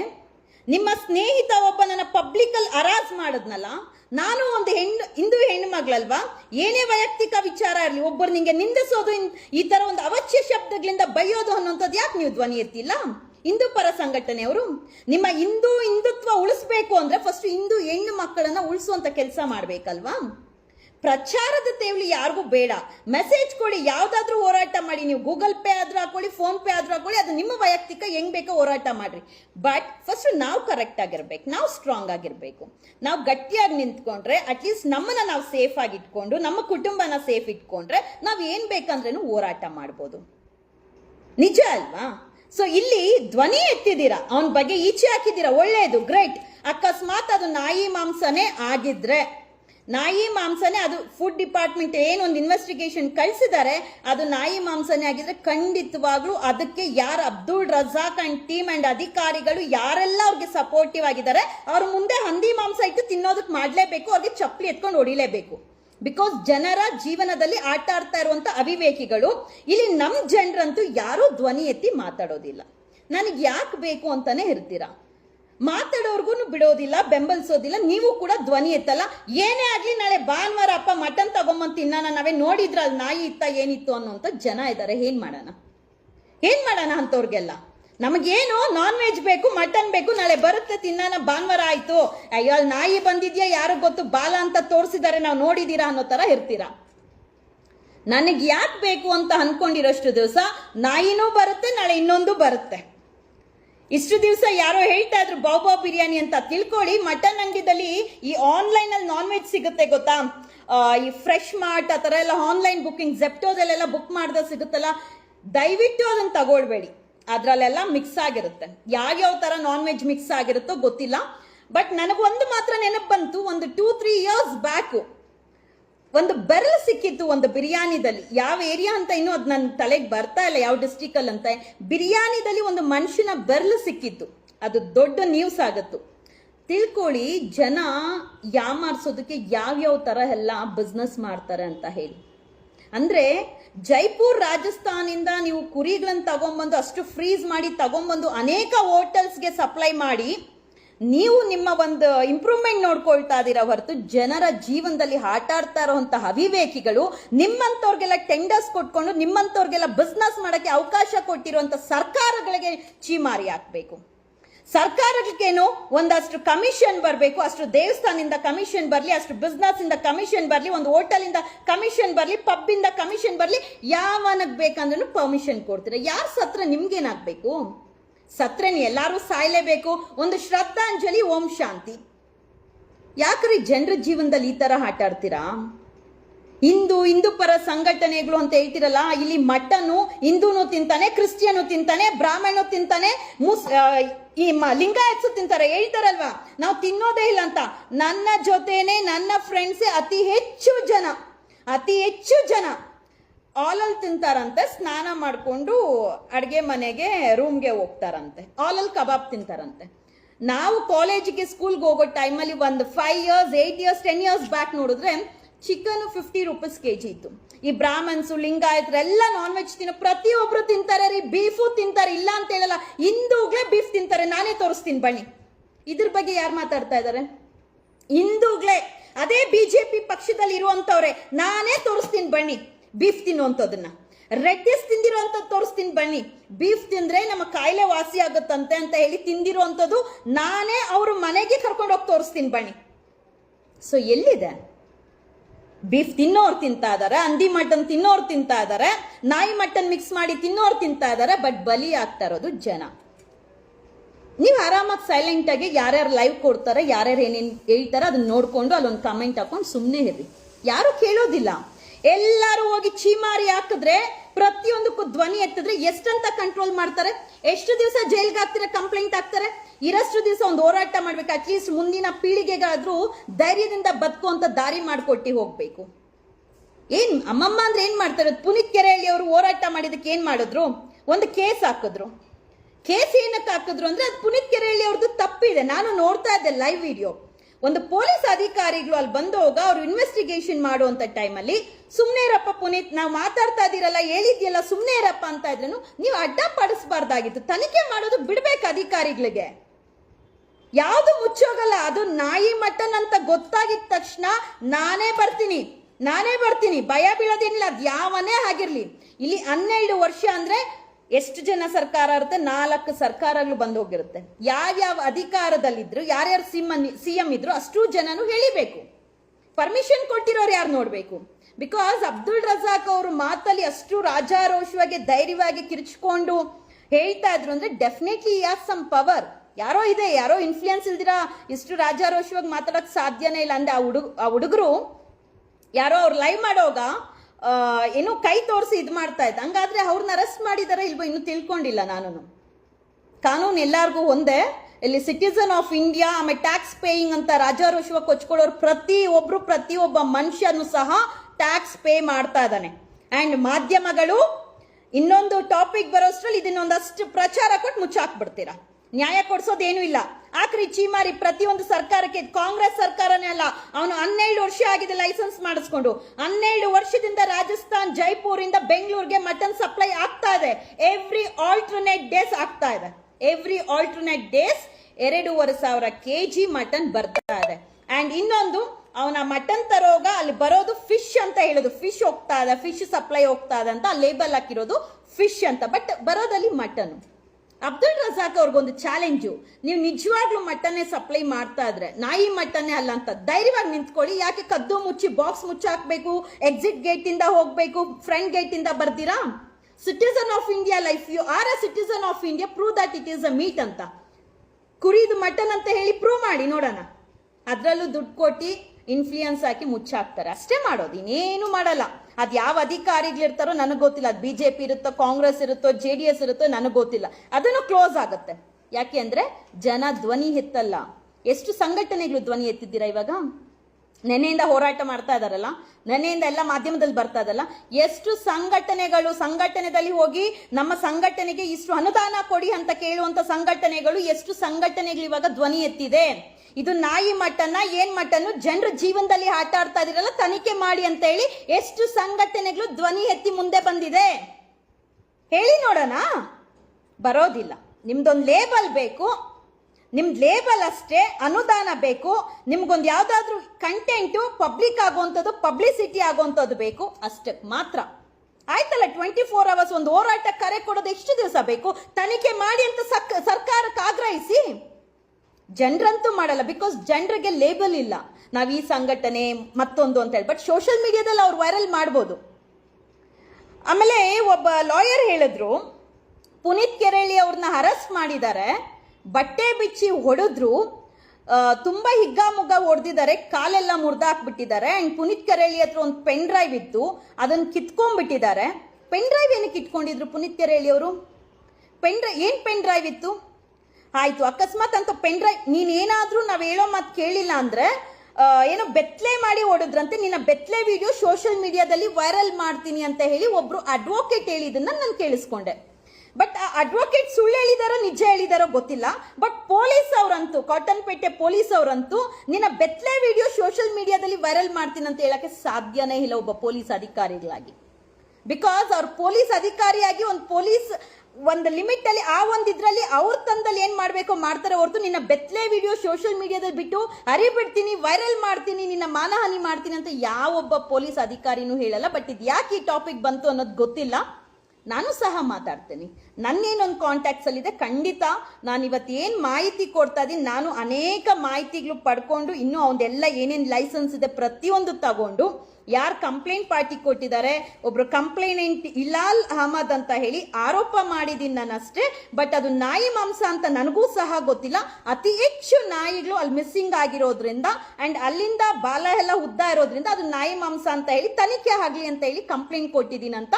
ನಿಮ್ಮ ಸ್ನೇಹಿತ ಒಬ್ಬ ನನ್ನ ಪಬ್ಲಿಕಲ್ಲಿ ಅರಾಜ್ ಮಾಡಿದ್ನಲ್ಲ ನಾನು ಒಂದು ಹೆಣ್ಣು ಹಿಂದೂ ಹೆಣ್ಣು ಮಗಳಲ್ವಾ? ಏನೇ ವೈಯಕ್ತಿಕ ವಿಚಾರ ಇರಲಿ ಒಬ್ಬರು ನಿಮಗೆ ನಿಂದಿಸೋದು ಈ ಥರ ಒಂದು ಅವಶ್ಯ ಶಬ್ದಗಳಿಂದ ಬೈಯೋದು ಅನ್ನೋಂಥದ್ದು ಯಾಕೆ ನೀವು ಧ್ವನಿ ಎತ್ತಿಲ್ಲ? ಹಿಂದೂ ಪರ ಸಂಘಟನೆಯವರು ನಿಮ್ಮ ಹಿಂದೂ ಹಿಂದುತ್ವ ಉಳಿಸ್ಬೇಕು ಅಂದ್ರೆ ಫಸ್ಟ್ ಹಿಂದೂ ಹೆಣ್ಣು ಮಕ್ಕಳನ್ನ ಉಳಿಸುವಂತ ಕೆಲಸ ಮಾಡ್ಬೇಕಲ್ವಾ? ಪ್ರಚಾರದ ತೇವಲಿ ಯಾರಿಗೂ ಬೇಡ. ಮೆಸೇಜ್ ಕೊಡಿ, ಯಾವುದಾದ್ರೂ ಹೋರಾಟ ಮಾಡಿ. ನೀವು ಗೂಗಲ್ ಪೇ ಆದ್ರೂ ಹಾಕೊಳ್ಳಿ ಫೋನ್ ಪೇ ಆದ್ರೂ ಹಾಕೊಳ್ಳಿ, ಅದು ನಿಮ್ಮ ವೈಯಕ್ತಿಕ ಹೆಂಗ್ ಬೇಕೋ ಹೋರಾಟ ಮಾಡ್ರಿ. ಬಟ್ ಫಸ್ಟ್ ನಾವು ಕರೆಕ್ಟ್ ಆಗಿರ್ಬೇಕು, ನಾವು ಸ್ಟ್ರಾಂಗ್ ಆಗಿರಬೇಕು. ನಾವು ಗಟ್ಟಿಯಾಗಿ ನಿಂತ್ಕೊಂಡ್ರೆ ಅಟ್ಲೀಸ್ಟ್ ನಮ್ಮನ್ನ ನಾವು ಸೇಫ್ ಆಗಿ ಇಟ್ಕೊಂಡು, ನಮ್ಮ ಕುಟುಂಬನ ಸೇಫ್ ಇಟ್ಕೊಂಡ್ರೆ, ನಾವು ಏನು ಬೇಕಂದ್ರೂ ಹೋರಾಟ ಮಾಡ್ಬೋದು. ನಿಜ ಅಲ್ವಾ? ಸೊ ಇಲ್ಲಿ ಧ್ವನಿ ಎತ್ತಿದ್ದೀರಾ? ಅವನ ಬಗ್ಗೆ ಈಚೆ ಹಾಕಿದ್ದೀರಾ? ಒಳ್ಳೆಯದು ಗ್ರೇಟ್ ಅಕಸ್ಮಾತ್ ಅದು ನಾಯಿ ಮಾಂಸನೇ ಆಗಿದ್ರೆ. ನಾಯಿ ಮಾಂಸನೇ ಅದು ಫುಡ್ ಡಿಪಾರ್ಟ್ಮೆಂಟ್ ಏನೊಂದು ಇನ್ವೆಸ್ಟಿಗೇಷನ್ ಕಳಿಸಿದ್ದಾರೆ ಅದು ನಾಯಿ ಮಾಂಸನೇ ಆಗಿದ್ರೆ ಖಂಡಿತವಾಗ್ಲೂ ಅದಕ್ಕೆ ಯಾರು Abdul Razak and team and ಅಧಿಕಾರಿಗಳು ಯಾರೆಲ್ಲ ಅವ್ರಿಗೆ ಸಪೋರ್ಟಿವ್ ಆಗಿದ್ದಾರೆ ಅವ್ರ ಮುಂದೆ ಹಂದಿ ಮಾಂಸ ಇಟ್ಟು ತಿನ್ನೋದಕ್ಕೆ ಮಾಡಲೇಬೇಕು, ಅವ್ರಿಗೆ ಚಪ್ಪಲಿ ಎತ್ಕೊಂಡು ಹೊಡಿಲೇಬೇಕು. ಬಿಕಾಸ್ ಜನರ ಜೀವನದಲ್ಲಿ ಆಟ ಆಡ್ತಾ ಇರುವಂತ ಅವಿವೇಕಿಗಳು, ಇಲ್ಲಿ ನಮ್ಮ ಜನರಂತೂ ಯಾರೂ ಧ್ವನಿ ಎತ್ತಿ ಮಾತಾಡೋದಿಲ್ಲ. ನನಗೆ ಯಾಕೆ ಬೇಕು ಅಂತಾನೆ ಇರ್ತೀರಾ? ಮಾತಾಡೋರ್ಗು ಬಿಡೋದಿಲ್ಲ, ಬೆಂಬಲಿಸೋದಿಲ್ಲ, ನೀವು ಕೂಡ ಧ್ವನಿ ಎತ್ತಲ್ಲ. ಏನೇ ಆಗಲಿ ನಾಳೆ ಭಾನುವಾರ ಅಪ್ಪ ಮಟನ್ ತಗೊಂಬಂದು ತಿನ್ನೋಣ, ನಾವೇ ನೋಡಿದ್ರ ಅಲ್ಲಿ ನಾಯಿ ಇತ್ತ, ಏನಿತ್ತು ಅನ್ನೋಂಥ ಜನ ಇದ್ದಾರೆ ಏನ್ ಮಾಡೋಣ? ಏನ್ ಮಾಡೋಣ ಅಂತವ್ರಿಗೆಲ್ಲ? ನಮಗೇನು ನಾನ್ ವೆಜ್ ಬೇಕು ಮಟನ್ ಬೇಕು, ನಾಳೆ ಬರುತ್ತೆ ತಿನ್ನೋಣ, ಭಾನುವಾರ ಆಯ್ತು. ಅಯ್ಯೋ, ಅಲ್ಲಿ ನಾಯಿ ಬಂದಿದ್ಯಾ ಯಾರು ಗೊತ್ತು? ಬಾಲ ಅಂತ ತೋರಿಸಿದ್ದಾರೆ ನಾವು ನೋಡಿದೀರಾ ಅನ್ನೋ ತರ ಇರ್ತೀರಾ? ನನಗೆ ಯಾಕೆ ಬೇಕು ಅಂತ ಅನ್ಕೊಂಡಿರೋಷ್ಟು ದಿವಸ ನಾಯಿನೂ ಬರುತ್ತೆ, ನಾಳೆ ಇನ್ನೊಂದು ಬರುತ್ತೆ. ಇಷ್ಟು ದಿವಸ ಯಾರೋ ಹೇಳ್ತಾ ಇದ್ರು ಬಾಬಾ ಬಿರಿಯಾನಿ ಅಂತ ತಿಳ್ಕೊಳ್ಳಿ. ಮಟನ್ ಅಂಗಡಿದಲ್ಲಿ ಈ ಆನ್ಲೈನ್ ಅಲ್ಲಿ ನಾನ್ ವೆಜ್ ಸಿಗುತ್ತೆ ಗೊತ್ತಾ? ಈ ಫ್ರೆಶ್ ಮಾರ್ಟ್ ಆ ಥರ ಎಲ್ಲ ಆನ್ಲೈನ್ ಬುಕ್ಕಿಂಗ್ ಜೆಪ್ಟೋದಲ್ಲೆಲ್ಲ ಬುಕ್ ಮಾಡ್ದ ಸಿಗುತ್ತಲ್ಲ? ದಯವಿಟ್ಟು ಅದನ್ನು ತಗೊಳ್ಬೇಡಿ. ಅದರಲ್ಲೆಲ್ಲ ಮಿಕ್ಸ್ ಆಗಿರುತ್ತೆ. ಯಾವ್ಯಾವ ತರ ನಾನ್ ವೆಜ್ ಮಿಕ್ಸ್ ಆಗಿರುತ್ತೋ ಗೊತ್ತಿಲ್ಲ. ಬಟ್ ನನಗೊಂದು ಮಾತ್ರ ನೆನಪು ಬಂತು, ಒಂದು ಟೂ ತ್ರೀ ಇಯರ್ಸ್ ಬ್ಯಾಕು ಒಂದು ಬೆರಳು ಸಿಕ್ಕಿತ್ತು ಒಂದು ಬಿರಿಯಾನಿದಲ್ಲಿ. ಯಾವ ಏರಿಯಾ ಅಂತ ಇನ್ನೂ ಅದು ನನ್ನ ತಲೆಗೆ ಬರ್ತಾ ಇಲ್ಲ, ಯಾವ ಡಿಸ್ಟಿಕ್ ಅಲ್ಲಿ ಅಂತ. ಬಿರಿಯಾನಿದಲ್ಲಿ ಒಂದು ಮನುಷ್ಯನ ಬೆರಳು ಸಿಕ್ಕಿತ್ತು. ಅದು ದೊಡ್ಡ ನ್ಯೂಸ್ ಆಗತ್ತು. ತಿಳ್ಕೊಳ್ಳಿ, ಜನ ಯಾಮಾರಿಸೋದಕ್ಕೆ ಯಾವ್ಯಾವ ತರ ಎಲ್ಲ ಬಿಸ್ನೆಸ್ ಮಾಡ್ತಾರೆ ಅಂತ ಹೇಳಿ. ಅಂದ್ರೆ ಜೈಪುರ್ ರಾಜಸ್ಥಾನಿಂದ ನೀವು ಕುರಿಗಳನ್ನ ತಗೊಂಬಂದು ಅಷ್ಟು ಫ್ರೀಸ್ ಮಾಡಿ ತಗೊಂಬಂದು ಅನೇಕ ಹೋಟೆಲ್ಸ್ಗೆ ಸಪ್ಲೈ ಮಾಡಿ ನೀವು ನಿಮ್ಮ ಒಂದು ಇಂಪ್ರೂವ್ಮೆಂಟ್ ನೋಡ್ಕೊಳ್ತಾ ಇದೀರ ಹೊರತು ಜನರ ಜೀವನದಲ್ಲಿ ಆಟ ಆಡ್ತಾ ಇರುವಂತಹ ಅವಿವೇಕಿಗಳು ನಿಮ್ಮಂಥವ್ರಿಗೆಲ್ಲ ಟೆಂಡರ್ಸ್ ಕೊಟ್ಕೊಂಡು ನಿಮ್ಮಂಥವ್ರಿಗೆಲ್ಲ ಬಿಸ್ನೆಸ್ ಮಾಡೋಕ್ಕೆ ಅವಕಾಶ ಕೊಟ್ಟಿರುವಂತ ಸರ್ಕಾರಗಳಿಗೆ ಚೀಮಾರಿ ಹಾಕಬೇಕು. ಸರ್ಕಾರಕ್ಕೇನು ಒಂದಷ್ಟು ಕಮಿಷನ್ ಬರಬೇಕು, ಅಷ್ಟು ದೇವಸ್ಥಾನದಿಂದ ಕಮಿಷನ್ ಬರಲಿ, ಅಷ್ಟು ಬಿಸ್ನೆಸ್ ಇಂದ ಕಮಿಷನ್ ಬರಲಿ, ಒಂದು ಹೋಟೆಲ್ ಇಂದ ಕಮಿಷನ್ ಬರಲಿ ಪಬ್ ಇಂದ ಕಮಿಷನ್ ಬರಲಿ ಯಾವನಕ್ಕೆ ಬೇಕಂದ್ರೂ ಪರ್ಮಿಷನ್ ಕೊಡ್ತೀರಾ. ಯಾರ ಸತ್ರ ನಿಮ್ಗೇನಾಗ್ಬೇಕು? ಸತ್ರೇನು ಎಲ್ಲರೂ ಸಾಯಲೇಬೇಕು. ಒಂದು ಶ್ರದ್ಧಾಂಜಲಿ, ಓಂ ಶಾಂತಿ. ಯಾಕ್ರಿ ಜನರ ಜೀವನದಲ್ಲಿ ಈ ಥರ ಆಟ ಆಡ್ತೀರಾ? ಹಿಂದೂ ಹಿಂದೂ ಪರ ಸಂಘಟನೆಗಳು ಅಂತ ಹೇಳ್ತಿರಲ್ಲ, ಇಲ್ಲಿ ಮಟನ್ನು ಹಿಂದೂನು ತಿಂತಾನೆ, ಕ್ರಿಶ್ಚಿಯನು ತಿಂತಾನೆ, ಬ್ರಾಹ್ಮಣನು ತಿಂತಾನೆ, ಮುಸ್ ಈ ಲಿಂಗಾಯತ್ಸು ತಿಂತಾರೆ, ಹೇಳ್ತಾರಲ್ವಾ? ನಾವು ತಿನ್ನೋದೇ ಇಲ್ಲ ಅಂತ. ನನ್ನ ಜೊತೆನೆ ನನ್ನ ಫ್ರೆಂಡ್ಸೇ ಅತಿ ಹೆಚ್ಚು ಜನ, ಅತಿ ಹೆಚ್ಚು ಜನ. ಆಲಲ್ ತಿಂತಾರಂತೆ, ಸ್ನಾನ ಮಾಡಿಕೊಂಡು ಅಡುಗೆ ಮನೆಗೆ ರೂಮ್ಗೆ ಹೋಗ್ತಾರಂತೆ. ಆಲಲ್ ಕಬಾಬ್ ತಿಂತಾರಂತೆ. ನಾವು ಕಾಲೇಜಿಗೆ ಸ್ಕೂಲ್ಗೆ ಹೋಗೋ ಟೈಮಲ್ಲಿ ಒಂದು five years eight years ten years back ನೋಡಿದ್ರೆ chicken fifty rupees K G ಇತ್ತು. ಈ ಬ್ರಾಹ್ಮಣ್ಸು ಲಿಂಗಾಯತರೆಲ್ಲ ನಾನ್ ವೆಜ್ ತಿನ್ನೋ ಪ್ರತಿಯೊಬ್ಬರು ತಿಂತಾರೆ ರೀ ಬೀಫು ತಿಂತಾರೆ, ಇಲ್ಲ ಅಂತ ಹೇಳಲ್ಲ. ಹಿಂದೂಗ್ಲೇ ಬೀಫ್ ತಿಂತಾರೆ, ನಾನೇ ತೋರಿಸ್ತೀನಿ, ಬನ್ನಿ. ಇದ್ರ ಬಗ್ಗೆ ಯಾರು ಮಾತಾಡ್ತಾ ಇದ್ದಾರೆ ಹಿಂದೂಗ್ಲೇ. ಅದೇ ಬಿಜೆಪಿ ಪಕ್ಷದಲ್ಲಿ ಇರುವಂತವ್ರೆ ನಾನೇ ತೋರಿಸ್ತೀನಿ, ಬನ್ನಿ. ಬೀಫ್ ತಿನ್ನುವಂಥದ್ದನ್ನ ರೆಡ್ಡಿಸ್ ತಿಂದಿರೋಂಥದ್ದು ತೋರಿಸ್ತೀನಿ ಬನ್ನಿ. ಬೀಫ್ ತಿಂದ್ರೆ ನಮ್ಮ ಕಾಯಿಲೆ ವಾಸಿ ಆಗುತ್ತಂತೆ ಅಂತ ಹೇಳಿ ತಿಂದಿರೋಂಥದ್ದು ನಾನೇ ಅವ್ರ ಮನೆಗೆ ಕರ್ಕೊಂಡು ಹೋಗಿ ತೋರಿಸ್ತೀನಿ ಬನ್ನಿ. ಸೊ ಎಲ್ಲಿದೆ? ಬೀಫ್ ತಿನ್ನೋರು ತಿಂತಾ ಇದ್ದಾರೆ ಹಂದಿ ಮಟನ್ ತಿನ್ನೋರು ತಿಂತಾ ಇದ್ದಾರೆ ನಾಯಿ ಮಟನ್ ಮಿಕ್ಸ್ ಮಾಡಿ ತಿನ್ನೋರು ತಿಂತಾ ಇದ್ದಾರೆ ಬಟ್ ಬಲಿ ಆಗ್ತಾ ಇರೋದು ಜನ. ನೀವು ಆರಾಮಾಗಿ ಸೈಲೆಂಟ್ ಆಗಿ ಯಾರ್ಯಾರು ಲೈವ್ ಕೊಡ್ತಾರೆ, ಯಾರ್ಯಾರು ಏನೇನು ಹೇಳ್ತಾರೆ ಅದನ್ನ ನೋಡ್ಕೊಂಡು ಅಲ್ಲೊಂದು ಕಮೆಂಟ್ ಹಾಕೊಂಡು ಸುಮ್ಮನೆ ಇರ್ರಿ. ಯಾರು ಕೇಳೋದಿಲ್ಲ. ಎಲ್ಲರೂ ಹೋಗಿ ಚೀಮಾರಿ ಹಾಕಿದ್ರೆ, ಪ್ರತಿಯೊಂದಕ್ಕೂ ಧ್ವನಿ ಎತ್ತಿದ್ರೆ ಎಷ್ಟಂತ ಕಂಟ್ರೋಲ್ ಮಾಡ್ತಾರೆ? ಎಷ್ಟು ದಿವಸ ಜೈಲ್ಗೆ ಹಾಕ್ತಿರ ಕಂಪ್ಲೇಂಟ್ ಹಾಕ್ತಾರೆ? ಇರಷ್ಟು ದಿವಸ ಒಂದು ಹೋರಾಟ ಮಾಡ್ಬೇಕು. ಅಟ್ಲೀಸ್ಟ್ ಮುಂದಿನ ಪೀಳಿಗೆಗಾದ್ರೂ ಧೈರ್ಯದಿಂದ ಬದುಕುವಂತ ದಾರಿ ಮಾಡ್ಕೊಟ್ಟು ಹೋಗ್ಬೇಕು. ಏನ್, ಅಮ್ಮಮ್ಮ ಅಂದ್ರೆ ಏನ್ ಮಾಡ್ತಾರೆ? ಪುನೀತ್ ಕೆರೆಯಲ್ಲಿ ಅವರು ಹೋರಾಟ ಮಾಡಿದಕ್ಕೆ ಏನ್ ಮಾಡಿದ್ರು? ಒಂದು ಕೇಸ್ ಹಾಕಿದ್ರು. ಕೇಸ್ ಏನಕ್ಕೆ ಹಾಕಿದ್ರು ಅಂದ್ರೆ, ಅದು ಪುನೀತ್ ಕೆರೆಯಲ್ಲಿ ಅವ್ರದ್ದು ತಪ್ಪಿದೆ. ನಾನು ನೋಡ್ತಾ ಇದ್ದೆ ಲೈವ್ ವಿಡಿಯೋ ಒಂದು ಪೊಲೀಸ್ ಅಧಿಕಾರಿಗಳು ಅಲ್ಲಿ ಬಂದೋಗ ಅವ್ರು ಇನ್ವೆಸ್ಟಿಗೇಷನ್ ಮಾಡುವಂತ ಟೈಮಲ್ಲಿ ಸುಮ್ನೆ ಇರಪ್ಪ ಪುನೀತ್, ನಾವು ಮಾತಾಡ್ತಾ ಇದ್ದೀರಲ್ಲ ಹೇಳಿದ್ಯಲ್ಲ ಸುಮ್ನೆ ಇರಪ್ಪ ಅಂತ ಇದ್ರೂ ನೀವು ಅಡ್ಡ ಪಡಿಸಬಾರ್ದಾಗಿತ್ತು. ತನಿಖೆ ಮಾಡೋದು ಬಿಡ್ಬೇಕು ಅಧಿಕಾರಿಗಳಿಗೆ. ಯಾವುದು ಮುಚ್ಚೋಗಲ್ಲ, ಅದು ನಾಯಿ ಮಟನ್ ಅಂತ ಗೊತ್ತಾಗಿದ ತಕ್ಷಣ ನಾನೇ ಬರ್ತೀನಿ ನಾನೇ ಬರ್ತೀನಿ, ಭಯ ಬೀಳೋದೇನಿಲ್ಲ ಅದು ಯಾವನೇ ಆಗಿರ್ಲಿ. ಇಲ್ಲಿ ಹನ್ನೆರಡು ವರ್ಷ ಅಂದ್ರೆ ಎಷ್ಟು ಜನ ಸರ್ಕಾರ ಇರುತ್ತೆ? ನಾಲ್ಕು ಸರ್ಕಾರಗಳು ಬಂದು ಹೋಗಿರುತ್ತೆ. ಯಾವ್ಯಾವ ಅಧಿಕಾರದಲ್ಲಿದ್ರು, ಯಾರ್ಯಾರು ಸಿಎಂ ಸಿಎಂ ಇದ್ರು ಅಷ್ಟು ಜನನು ಹೇಳಿಬೇಕು. ಪರ್ಮಿಷನ್ ಕೊಟ್ಟಿರೋರು ಯಾರು ನೋಡಬೇಕು? ಬಿಕಾಸ್ ಅಬ್ದುಲ್ ರಜಾಕ್ ಅವರು ಮಾತಲ್ಲಿ ಅಷ್ಟು ರಾಜಾರೋಷವಾಗಿ, ಧೈರ್ಯವಾಗಿ ಕಿರ್ಚ್ಕೊಂಡು ಹೇಳ್ತಾ ಇದ್ರು ಅಂದ್ರೆ ಡೆಫಿನೆಟ್ಲಿ ಯಾಸ್ ಸಮ್ ಪವರ್ ಯಾರೋ ಇದೆ, ಯಾರೋ ಇನ್ಫ್ಲೂಯೆನ್ಸ್ ಇಲ್ದಿರಾ ಇಷ್ಟು ರಾಜಾರೋಷವಾಗಿ ಮಾತಾಡಕ್ ಸಾಧ್ಯನೇ ಇಲ್ಲ. ಅಂದ್ರೆ ಆ ಹುಡುಗ, ಆ ಹುಡುಗರು ಯಾರೋ ಅವ್ರು ಲೈವ್ ಮಾಡೋಗ ಏನೋ ಕೈ ತೋರಿಸಿ ಇದು ಮಾಡ್ತಾ ಇದ್ದ. ಹಂಗಾದ್ರೆ ಅವ್ರನ್ನ ಅರೆಸ್ಟ್ ಮಾಡಿದಾರೆ ಇಲ್ವೋ ಇನ್ನೂ ತಿಳ್ಕೊಂಡಿಲ್ಲ ನಾನು ಕಾನೂನು ಎಲ್ಲಾರ್ಗೂ ಒಂದೇ, ಇಲ್ಲಿ ಸಿಟಿಸನ್ ಆಫ್ ಇಂಡಿಯಾ ಆಮೇಲೆ ಟ್ಯಾಕ್ಸ್ ಪೇಯಿಂಗ್ ಅಂತ ರಾಜಾರೋಷವಾಗಿ ಕೊಚ್ಕೊಳ್ಳೋರು ಪ್ರತಿ ಒಬ್ರು ಪ್ರತಿಯೊಬ್ಬ ಮನುಷ್ಯನು ಸಹ ಟ್ಯಾಕ್ಸ್ ಪೇ ಮಾಡ್ತಾ ಇದ್ದಾನೆ. ಅಂಡ್ ಮಾಧ್ಯಮಗಳು, ಇನ್ನೊಂದು ಟಾಪಿಕ್ ಬರೋಷ್ಟ್ರಲ್ಲಿ ಇದನ್ನೊಂದಷ್ಟು ಪ್ರಚಾರ ಕೊಟ್ಟು ಮುಚ್ಚಾಕ್ಬಿಡ್ತೀರಾ? ನ್ಯಾಯ ಕೊಡ್ಸೋದೇನು ಇಲ್ಲ. ಆಕ್ರಿ ಚೀಮಾರಿ ಪ್ರತಿಯೊಂದು ಸರ್ಕಾರಕ್ಕೆ, ಕಾಂಗ್ರೆಸ್ ಸರ್ಕಾರನೇ ಅಲ್ಲ, ಅವನು ಹನ್ನೆರಡು ವರ್ಷ ಆಗಿದೆ ಲೈಸೆನ್ಸ್ ಮಾಡಿಸ್ಕೊಂಡು. ಹನ್ನೆರಡು ವರ್ಷದಿಂದ ರಾಜಸ್ಥಾನ್ ಜೈಪುರ್ ಬೆಂಗಳೂರಿಗೆ ಮಟನ್ ಸಪ್ಲೈ ಆಗ್ತಾ ಇದೆ. ಎವ್ರಿ ಆಲ್ಟರ್ನೇಟ್ ಡೇಸ್ ಆಗ್ತಾ ಇದೆ. ಎವ್ರಿ ಆಲ್ಟರ್ನೇಟ್ ಡೇಸ್ ಎರಡೂವರೆ ಸಾವಿರ ಕೆ ಜಿ ಮಟನ್ ಬರ್ತಾ ಇದೆ. ಅಂಡ್ ಇನ್ನೊಂದು, ಅವನ ಮಟನ್ ತರೋಗ ಅಲ್ಲಿ ಬರೋದು ಫಿಶ್ ಅಂತ ಹೇಳೋದು. ಫಿಶ್ ಹೋಗ್ತಾ ಇದೆ ಫಿಶ್ ಸಪ್ಲೈ ಹೋಗ್ತಾ ಇದೆ ಅಂತ ಲೇಬಲ್ ಹಾಕಿರೋದು ಫಿಶ್ ಅಂತ. ಬಟ್ ಬರೋದಲ್ಲಿ ಮಟನ್ ಅಬ್ದುಲ್ ರಜಾಕ್ ಅವ್ರಿಗೊಂದು ಚಾಲೆಂಜು. ನೀವು ನಿಜವಾಗ್ಲೂ ಮಟನ್ನೇ ಸಪ್ಲೈ ಮಾಡ್ತಾ ಇದ್ರೆ, ನಾಯಿ ಮಟ್ಟನೇ ಅಲ್ಲ ಅಂತ ಧೈರ್ಯವಾಗಿ ನಿಂತ್ಕೊಳ್ಳಿ. ಯಾಕೆ ಕದ್ದು ಮುಚ್ಚಿ ಬಾಕ್ಸ್ ಮುಚ್ಚಾಕ್ಬೇಕು ಎಕ್ಸಿಟ್ ಗೇಟಿಂದ ಹೋಗ್ಬೇಕು ಫ್ರಂಟ್ ಗೇಟ್ ಇಂದ ಬರ್ತೀರಾ? Citizen of India life you are a citizen of India prove that it is a meat ಅಂತ. ಕುರಿದು ಮಟನ್ ಅಂತ ಹೇಳಿ ಪ್ರೂವ್ ಮಾಡಿ ನೋಡೋಣ. ಅದರಲ್ಲೂ ದುಡ್ಡು ಕೊಟ್ಟು ಇನ್ಫ್ಲೂಯೆನ್ಸ್ ಹಾಕಿ ಮುಚ್ಚಾಕ್ತಾರೆ. ಅಷ್ಟೇ ಮಾಡೋದು, ಇನ್ನೇನು ಮಾಡಲ್ಲ. ಅದು ಯಾವ ಅಧಿಕಾರಿಗಳಿರ್ತಾರೋ ನನಗೆ ಗೊತ್ತಿಲ್ಲ. ಅದು ಬಿಜೆಪಿ ಇರುತ್ತೋ, ಕಾಂಗ್ರೆಸ್ ಇರುತ್ತೋ ಜೆ ಡಿ ಎಸ್ ಇರುತ್ತೋ, ನನಗೆ ಗೊತ್ತಿಲ್ಲ. ಅದನ್ನು ಕ್ಲೋಸ್ ಆಗುತ್ತೆ. ಯಾಕೆ ಅಂದರೆ ಜನ ಧ್ವನಿ ಎತ್ತಲ್ಲ. ಎಷ್ಟು ಸಂಘಟನೆಗಳು ಧ್ವನಿ ಎತ್ತಿದ್ದೀರಾ ಇವಾಗ? ನೆನೆಯಿಂದ ಹೋರಾಟ ಮಾಡ್ತಾ ಇದಾರಲ್ಲ? ನೆನೆಯಿಂದ ಎಲ್ಲ ಮಾಧ್ಯಮದಲ್ಲಿ ಬರ್ತಾ ಇದಲ್ಲ ಎಷ್ಟು ಸಂಘಟನೆಗಳು ಸಂಘಟನೆದಲ್ಲಿ ಹೋಗಿ ನಮ್ಮ ಸಂಘಟನೆಗೆ ಇಷ್ಟು ಅನುದಾನ ಕೊಡಿ ಅಂತ ಕೇಳುವಂತ ಸಂಘಟನೆಗಳು, ಎಷ್ಟು ಸಂಘಟನೆಗಳು ಇವಾಗ ಧ್ವನಿ ಎತ್ತಿದೆ? ಇದು ನಾಯಿ ಮಟ್ಟನ ಏನ್ ಮಟ್ಟನು ಜನರ ಜೀವನದಲ್ಲಿ ಆಟ ಆಡ್ತಾ ಇದಿರಲ್ಲ ತನಿಖೆ ಮಾಡಿ ಅಂತ ಹೇಳಿ ಎಷ್ಟು ಸಂಘಟನೆಗಳು ಧ್ವನಿ ಎತ್ತಿ ಮುಂದೆ ಬಂದಿದೆ. ಹೇಳಿ ನೋಡೋಣ. ಬರೋದಿಲ್ಲ. ನಿಮ್ದೊಂದು ಲೇಬಲ್ ಬೇಕು. ನಿಮ್ದು ಲೇಬಲ್ ಅಷ್ಟೇ, ಅನುದಾನ ಬೇಕು. ನಿಮ್ಗೊಂದು ಯಾವ್ದಾದ್ರು ಕಂಟೆಂಟು ಪಬ್ಲಿಕ್ ಆಗುವಂಥದ್ದು ಪಬ್ಲಿಸಿಟಿ ಆಗುವಂಥದ್ದು ಬೇಕು. ಅಷ್ಟೇ ಮಾತ್ರ. ಆಯ್ತಲ್ಲ ಟ್ವೆಂಟಿ ಫೋರ್ ಅವರ್ಸ್ ಒಂದು ಹೋರಾಟ, ಕರೆ ಕೊಡೋದು ಎಷ್ಟು ದಿವಸ ಬೇಕು? ತನಿಖೆ ಮಾಡಿ ಅಂತ ಸರ್ಕಾರಕ್ಕೆ ಆಗ್ರಹಿಸಿ. ಜನರಂತೂ ಮಾಡಲ್ಲ ಬಿಕಾಸ್ ಜನರಿಗೆ ಲೇಬಲ್ ಇಲ್ಲ. ನಾವು ಈ ಸಂಘಟನೆ, ಮತ್ತೊಂದು ಅಂತ ಹೇಳಿ. ಬಟ್ ಸೋಷಿಯಲ್ ಮೀಡಿಯಾದಲ್ಲಿ ಅವ್ರು ವೈರಲ್ ಮಾಡ್ಬೋದು. ಆಮೇಲೆ ಒಬ್ಬ ಲಾಯರ್ ಹೇಳಿದ್ರು, ಪುನೀತ್ ಕೆರಳಿ ಅವ್ರನ್ನ ಹರಸ್ ಮಾಡಿದ್ದಾರೆ, ಬಟ್ಟೆ ಬಿಚ್ಚಿ ಹೊಡೆದ್ರು ತುಂಬ ಹಿಗ್ಗಾಮುಗ್ಗ ಹೊಡೆದಿದ್ದಾರೆ, ಕಾಲೆಲ್ಲ ಮುರಿದಾಕ್ಬಿಟ್ಟಿದ್ದಾರೆ ಆ್ಯಂಡ್ ಪುನೀತ್ ಕೆರಳಿ ಹತ್ರ ಒಂದು ಪೆನ್ ಡ್ರೈವ್ ಇತ್ತು ಅದನ್ನು ಕಿತ್ಕೊಂಡ್ಬಿಟ್ಟಿದ್ದಾರೆ. ಪೆನ್ ಡ್ರೈವ್ ಏನಕ್ಕೆ ಇಟ್ಕೊಂಡಿದ್ರು ಪುನೀತ್ ಕೆರಳಿ ಅವರು? ಪೆನ್ ಡ್ರೈವ್ ಏನು ಪೆನ್ ಡ್ರೈವ್ ಇತ್ತು? ಆಯ್ತು, ಅಕಸ್ಮಾತ್ ಅಂತ ಪೆನ್ ಡ್ರೈವ್ ನೀನೇನಾದ್ರೂ ನಾವು ಹೇಳೋ ಮಾತು ಕೇಳಿಲ್ಲ ಅಂದ್ರೆ ಏನೋ ಬೆತ್ಲೆ ಮಾಡಿ ಓಡಿದ್ರಂತೆ, ನಿನ್ನ ಬೆತ್ಲೆ ವಿಡಿಯೋ ಸೋಷಿಯಲ್ ಮೀಡಿಯಾದಲ್ಲಿ ವೈರಲ್ ಮಾಡ್ತೀನಿ ಅಂತ ಹೇಳಿ ಒಬ್ರು ಅಡ್ವೊಕೇಟ್ ಹೇಳಿದನ್ನ ನಾನು ಕೇಳಿಸ್ಕೊಂಡೆ. ಬಟ್ ಆ ಅಡ್ವೊಕೇಟ್ ಸುಳ್ಳು ಹೇಳಿದಾರೋ, ನಿಜ ಹೇಳಿದಾರೋ ಗೊತ್ತಿಲ್ಲ. ಬಟ್ ಪೊಲೀಸ್ ಅವರಂತೂ ಕಾಟನ್ ಪೇಟೆ ಪೊಲೀಸ್ ಅವರಂತೂ, ನಿನ್ನ ಬೆತ್ಲೆ ವಿಡಿಯೋ ಸೋಷಿಯಲ್ ಮೀಡಿಯಾದಲ್ಲಿ ವೈರಲ್ ಮಾಡ್ತೀನಿ ಅಂತ ಹೇಳಕ್ಕೆ ಸಾಧ್ಯನೇ ಇಲ್ಲ ಒಬ್ಬ ಪೊಲೀಸ್ ಅಧಿಕಾರಿಗಳಾಗಿ. ಬಿಕಾಸ್ ಅವ್ರ ಪೊಲೀಸ್ ಅಧಿಕಾರಿಯಾಗಿ ಒಂದು ಪೊಲೀಸ್ ಒಂದು ಲಿಮಿಟಲ್ಲಿ ಆ ಒಂದು ಇದರಲ್ಲಿ ಅವ್ರ ತಂದಲ್ಲಿ ಏನು ಮಾಡಬೇಕು ಮಾಡ್ತಾರೆ ಹೊರತು ನಿನ್ನ ಬೆತ್ತಲೆ ವಿಡಿಯೋ ಸೋಷಿಯಲ್ ಮೀಡಿಯಾದಲ್ಲಿ ಬಿಟ್ಟು ಅರಿಬಿಡ್ತೀನಿ ವೈರಲ್ ಮಾಡ್ತೀನಿ, ನಿನ್ನ ಮಾನಹಾನಿ ಮಾಡ್ತೀನಿ ಅಂತ ಯಾವೊಬ್ಬ ಪೊಲೀಸ್ ಅಧಿಕಾರಿನೂ ಹೇಳಲ್ಲ. ಬಟ್ ಇದು ಯಾಕೆ ಈ ಟಾಪಿಕ್ ಬಂತು ಅನ್ನೋದು ಗೊತ್ತಿಲ್ಲ. ನಾನು ಸಹ ಮಾತಾಡ್ತೀನಿ. ನನ್ನೇನೊಂದು ಕಾಂಟ್ಯಾಕ್ಟ್ಸಲ್ಲಿದೆ ಖಂಡಿತ ನಾನು ಇವತ್ತೇನು ಮಾಹಿತಿ ಕೊಡ್ತಾ ಇದ್ದೀನಿ, ನಾನು ಅನೇಕ ಮಾಹಿತಿಗಳು ಪಡ್ಕೊಂಡು ಇನ್ನೂ ಅವನ್ನೆಲ್ಲ ಏನೇನು ಲೈಸೆನ್ಸ್ ಇದೆ ಪ್ರತಿಯೊಂದು ತಗೊಂಡು ಯಾರು ಕಂಪ್ಲೇಂಟ್ ಪಾರ್ಟಿ ಕೊಟ್ಟಿದ್ದಾರೆ, ಒಬ್ರು ಕಂಪ್ಲೇಂಟ್ ಇಲಾಲ್ ಅಹಮದ್ ಅಂತ ಹೇಳಿ ಆರೋಪ ಮಾಡಿದ್ದೀನಿ ನಾನು ಅಷ್ಟೇ ಬಟ್ ಅದು ನಾಯಿ ಮಾಂಸ ಅಂತ ನನಗೂ ಸಹ ಗೊತ್ತಿಲ್ಲ. ಅತಿ ಹೆಚ್ಚು ನಾಯಿಗಳು ಅಲ್ಲಿ ಮಿಸ್ಸಿಂಗ್ ಆಗಿರೋದ್ರಿಂದ ಅಂಡ್ ಅಲ್ಲಿಂದ ಬಾಲ ಎಲ್ಲ ಉದ್ದ ಇರೋದ್ರಿಂದ ಅದು ನಾಯಿ ಮಾಂಸ ಅಂತ ಹೇಳಿ ತನಿಖೆ ಆಗಲಿ ಅಂತ ಹೇಳಿ ಕಂಪ್ಲೇಂಟ್ ಕೊಟ್ಟಿದ್ದೀನಿ ಅಂತ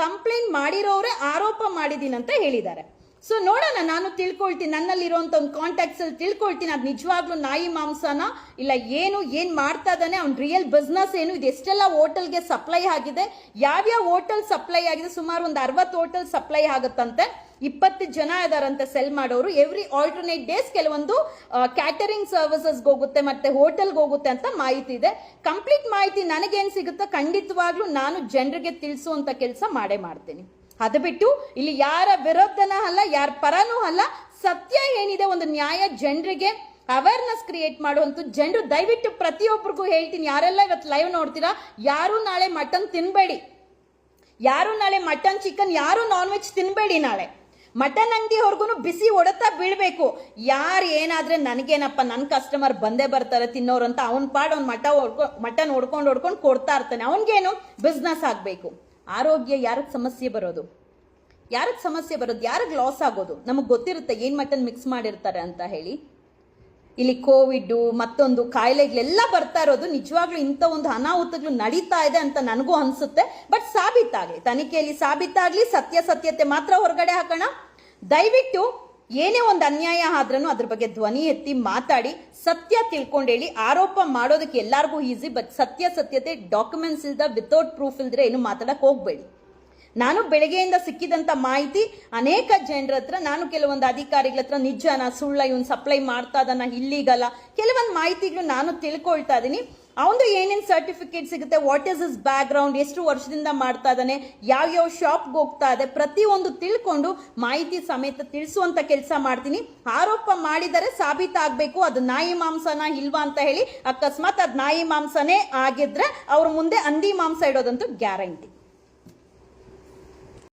ಕಂಪ್ಲೇಂಟ್ ಮಾಡಿರೋರೇ ಆರೋಪ ಮಾಡಿದ್ದೀನಿ ಅಂತ ಹೇಳಿದ್ದಾರೆ. ಸೊ ನೋಡೋಣ, ನಾನು ತಿಳ್ಕೊಳ್ತೀನಿ ನನ್ನಲ್ಲಿರುವಂತ ಒಂದು ಕಾಂಟ್ಯಾಕ್ಟ್ಸಲ್ಲಿ ತಿಳ್ಕೊಳ್ತೀನಿ, ಅದು ನಿಜವಾಗ್ಲೂ ನಾಯಿ ಮಾಂಸನ? ಇಲ್ಲ, ಏನು ಏನು ಮಾಡ್ತಾ ಇದ್ದಾನೆ? ಅವ್ನ ರಿಯಲ್ ಬಿಸ್ನೆಸ್ ಏನು? ಇದು ಎಷ್ಟೆಲ್ಲ ಹೋಟೆಲ್ಗೆ ಸಪ್ಲೈ ಆಗಿದೆ? ಯಾವ್ಯಾವ ಹೋಟೆಲ್ ಸಪ್ಲೈ ಆಗಿದೆ? ಸುಮಾರು ಒಂದು ಅರವತ್ತು ಹೋಟೆಲ್ ಸಪ್ಲೈ ಆಗುತ್ತಂತೆ. ಇಪ್ಪತ್ತು ಜನ ಇದಾರಂತ ಸೆಲ್ ಮಾಡೋರು. ಎವ್ರಿ ಆಲ್ಟರ್ನೇಟ್ ಡೇಸ್ ಕೆಲವೊಂದು ಕ್ಯಾಟರಿಂಗ್ ಸರ್ವಿಸಸ್ಗೆ ಹೋಗುತ್ತೆ ಮತ್ತೆ ಹೋಟೆಲ್ಗೆ ಹೋಗುತ್ತೆ ಅಂತ ಮಾಹಿತಿ ಇದೆ. ಕಂಪ್ಲೀಟ್ ಮಾಹಿತಿ ನನಗೇನು ಸಿಗುತ್ತೋ ಖಂಡಿತವಾಗ್ಲೂ ನಾನು ಜನರಿಗೆ ತಿಳಿಸುವಂತ ಕೆಲಸ ಮಾಡೇ ಮಾಡ್ತೀನಿ. ಅದು ಬಿಟ್ಟು ಇಲ್ಲಿ ಯಾರ ವಿರೋಧನ ಅಲ್ಲ, ಯಾರ ಪರನೂ ಅಲ್ಲ. ಸತ್ಯ ಏನಿದೆ ಒಂದು ನ್ಯಾಯ ಜನರಿಗೆ ಅವೇರ್ನೆಸ್ ಕ್ರಿಯೇಟ್ ಮಾಡುವಂತ ಜನರು ದಯವಿಟ್ಟು ಪ್ರತಿಯೊಬ್ಬರಿಗೂ ಹೇಳ್ತೀನಿ, ಯಾರೆಲ್ಲ ಇವತ್ತು ಲೈವ್ ನೋಡ್ತೀರಾ, ಯಾರು ನಾಳೆ ಮಟನ್ ತಿನ್ಬೇಡಿ. ಯಾರು ನಾಳೆ ಮಟನ್ ಚಿಕನ್ ಯಾರು ನಾನ್ ವೆಜ್ ತಿನ್ಬೇಡಿ ನಾಳೆ. ಮಟನ್ ಅಂಗಡಿ ಹೊರಗೂ ಬಿಸಿ ಹೊಡೆತಾ ಬೀಳ್ಬೇಕು. ಯಾರು ಏನಾದ್ರೆ ನನಗೇನಪ್ಪ ನನ್ನ ಕಸ್ಟಮರ್ ಬಂದೇ ಬರ್ತಾರೆ ತಿನ್ನೋರು ಅಂತ ಅವನ ಪಾಡ್ ಅವ್ನ ಮಟ ಹೊಡ್ಕೊ ಮಟನ್ ಹೊಡ್ಕೊಂಡು ಹೊಡ್ಕೊಂಡು ಕೊಡ್ತಾ ಇರ್ತಾನೆ. ಅವನಿಗೇನು? ಬಿಸ್ನೆಸ್ ಆಗಬೇಕು. ಆರೋಗ್ಯ ಯಾರಿಗೆ ಸಮಸ್ಯೆ ಬರೋದು? ಯಾರಿಗೆ ಸಮಸ್ಯೆ ಬರೋದು? ಯಾರಿಗೆ ಲಾಸ್ ಆಗೋದು? ನಮಗೆ ಗೊತ್ತಿರುತ್ತೆ ಏನು ಮಟನ್ ಮಿಕ್ಸ್ ಮಾಡಿರ್ತಾರೆ ಅಂತ ಹೇಳಿ. ಇಲ್ಲಿ ಕೋವಿಡ್ ಮತ್ತೊಂದು ಕಾಯಿಲೆಗಳೆಲ್ಲ ಬರ್ತಾ ಇರೋದು ನಿಜವಾಗ್ಲೂ ಇಂಥ ಒಂದು ಅನಾಹುತಗಳು ನಡೀತಾ ಇದೆ ಅಂತ ನನಗೂ ಅನ್ಸುತ್ತೆ. ಬಟ್ ಸಾಬೀತಾಗಲಿ, ತನಿಖೆಯಲ್ಲಿ ಸಾಬೀತಾಗ್ಲಿ, ಸತ್ಯಾಸತ್ಯತೆ ಮಾತ್ರ ಹೊರಗಡೆ ಹಾಕೋಣ. ದಯವಿಟ್ಟು ಏನೇ ಒಂದು ಅನ್ಯಾಯ ಆದ್ರೂ ಅದ್ರ ಬಗ್ಗೆ ಧ್ವನಿ ಎತ್ತಿ ಮಾತಾಡಿ, ಸತ್ಯ ತಿಳ್ಕೊಂಡೇಳಿ ಆರೋಪ ಮಾಡೋದಕ್ಕೆ ಎಲ್ಲಾರ್ಗೂ ಈಸಿ ಬಟ್ ಸತ್ಯ ಸತ್ಯತೆ ಡಾಕ್ಯುಮೆಂಟ್ಸ್ ಇಲ್ದ ವಿತೌಟ್ ಪ್ರೂಫ್ ಇಲ್ದ್ರೆ ಏನು ಮಾತಾಡಕ್ಕೆ ಹೋಗ್ಬೇಡಿ. ನಾನು ಬೆಳಗ್ಗೆಯಿಂದ ಸಿಕ್ಕಿದಂತ ಮಾಹಿತಿ ಅನೇಕ ಜನರ ಹತ್ರ, ನಾನು ಕೆಲವೊಂದು ಅಧಿಕಾರಿಗಳ ಹತ್ರ ನಿಜನ, ಸುಳ್ಳ ಇವನ್ ಸಪ್ಲೈ ಮಾಡ್ತಾ ಇದ್ದಾನ ಇಲ್ಲಿಗಲ್ಲ ಕೆಲವೊಂದು ಮಾಹಿತಿಗಳು ನಾನು ತಿಳ್ಕೊಳ್ತಾ ಇದ್ದೀನಿ. ಅವನು ಏನೇನು ಸರ್ಟಿಫಿಕೇಟ್ ಸಿಗುತ್ತೆ what is is background ಎಷ್ಟು ವರ್ಷದಿಂದ ಮಾಡ್ತಾ ಇದ್ದಾನೆ, ಯಾವ ಯಾವ ಶಾಪ್ಗೆ ಹೋಗ್ತಾ ಇದೆ, ಪ್ರತಿಯೊಂದು ತಿಳ್ಕೊಂಡು ಮಾಹಿತಿ ಸಮೇತ ತಿಳಿಸುವಂಥ ಕೆಲಸ ಮಾಡ್ತೀನಿ. ಆರೋಪ ಮಾಡಿದರೆ ಸಾಬೀತಾಗಬೇಕು ಅದು ನಾಯಿ ಮಾಂಸನ ಇಲ್ವಾ ಅಂತ ಹೇಳಿ, ಅಕಸ್ಮಾತ್ ಅದು ನಾಯಿ ಮಾಂಸನೇ ಆಗಿದ್ರೆ ಅವ್ರ ಮುಂದೆ ಹಂದಿ ಮಾಂಸ ಇಡೋದಂತೂ ಗ್ಯಾರಂಟಿ.